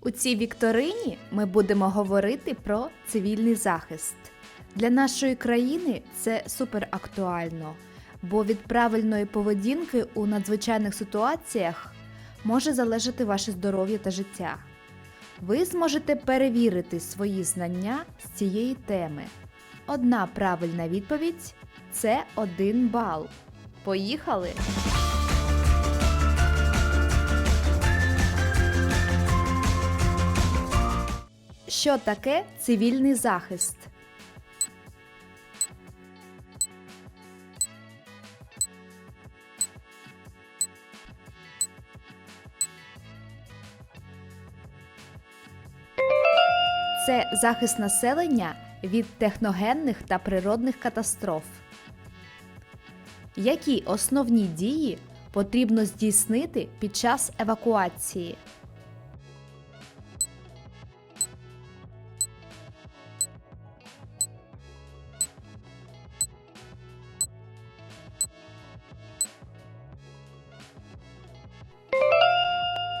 У цій вікторині ми будемо говорити про цивільний захист. Для нашої країни це супер актуально, бо від правильної поведінки у надзвичайних ситуаціях може залежати ваше здоров'я та життя. Ви зможете перевірити свої знання з цієї теми. Одна правильна відповідь це один бал. Поїхали! Що таке цивільний захист? Це захист населення від техногенних та природних катастроф. Які основні дії потрібно здійснити під час евакуації?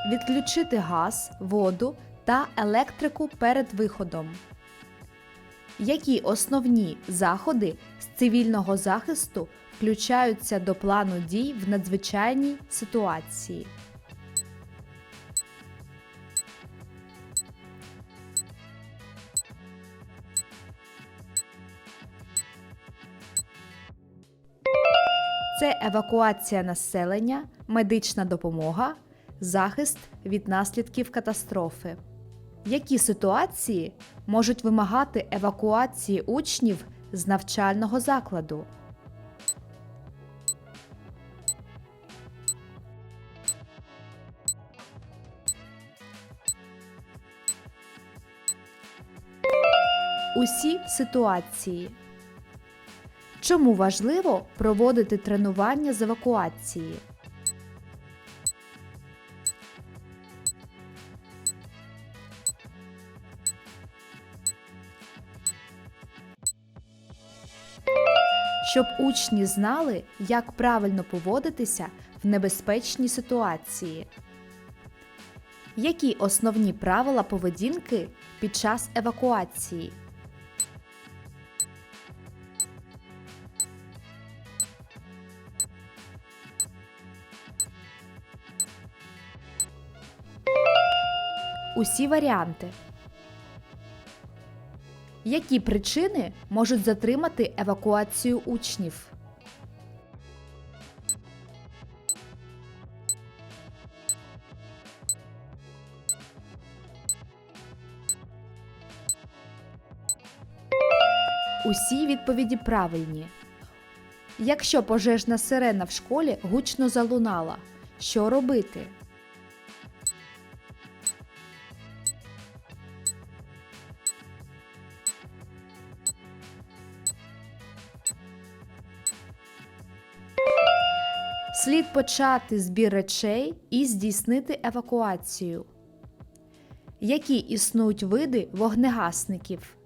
Відключити газ, воду та електрику перед виходом. Які основні заходи з цивільного захисту включаються до плану дій в надзвичайній ситуації? Це евакуація населення, медична допомога, захист від наслідків катастрофи. Які ситуації можуть вимагати евакуації учнів з навчального закладу? Усі ситуації. Чому важливо проводити тренування з евакуації? Щоб учні знали, як правильно поводитися в небезпечній ситуації. Які основні правила поведінки під час евакуації? Усі варіанти. Які причини можуть затримати евакуацію учнів? Усі відповіді правильні. Якщо пожежна сирена в школі гучно залунала, що робити? Слід почати збір речей і здійснити евакуацію. Які існують види вогнегасників?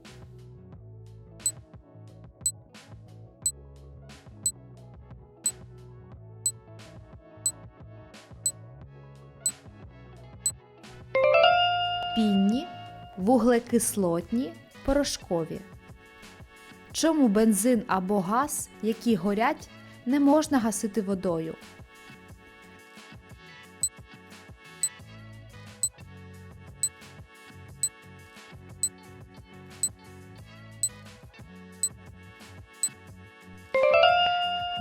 Пінні, вуглекислотні, порошкові. Чому бензин або газ, які горять, не можна гасити водою?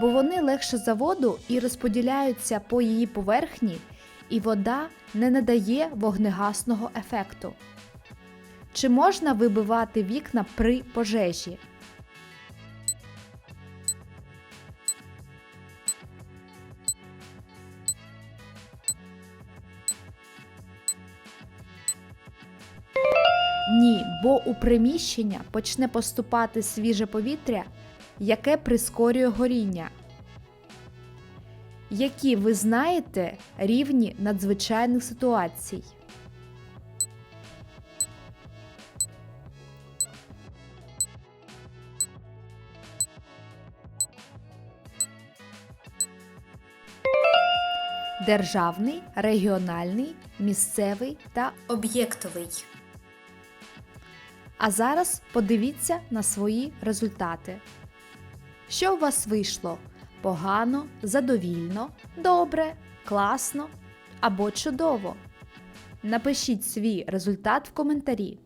Бо вони легше за воду і розподіляються по її поверхні, і вода не надає вогнегасного ефекту. Чи можна вибивати вікна при пожежі? Ні, бо у приміщення почне поступати свіже повітря, яке прискорює горіння. Які ви знаєте рівні надзвичайних ситуацій? державний, регіональний, місцевий та об'єктовий. А зараз подивіться на свої результати. Що у вас вийшло? Погано, задовільно, добре, класно або чудово? Напишіть свій результат в коментарі.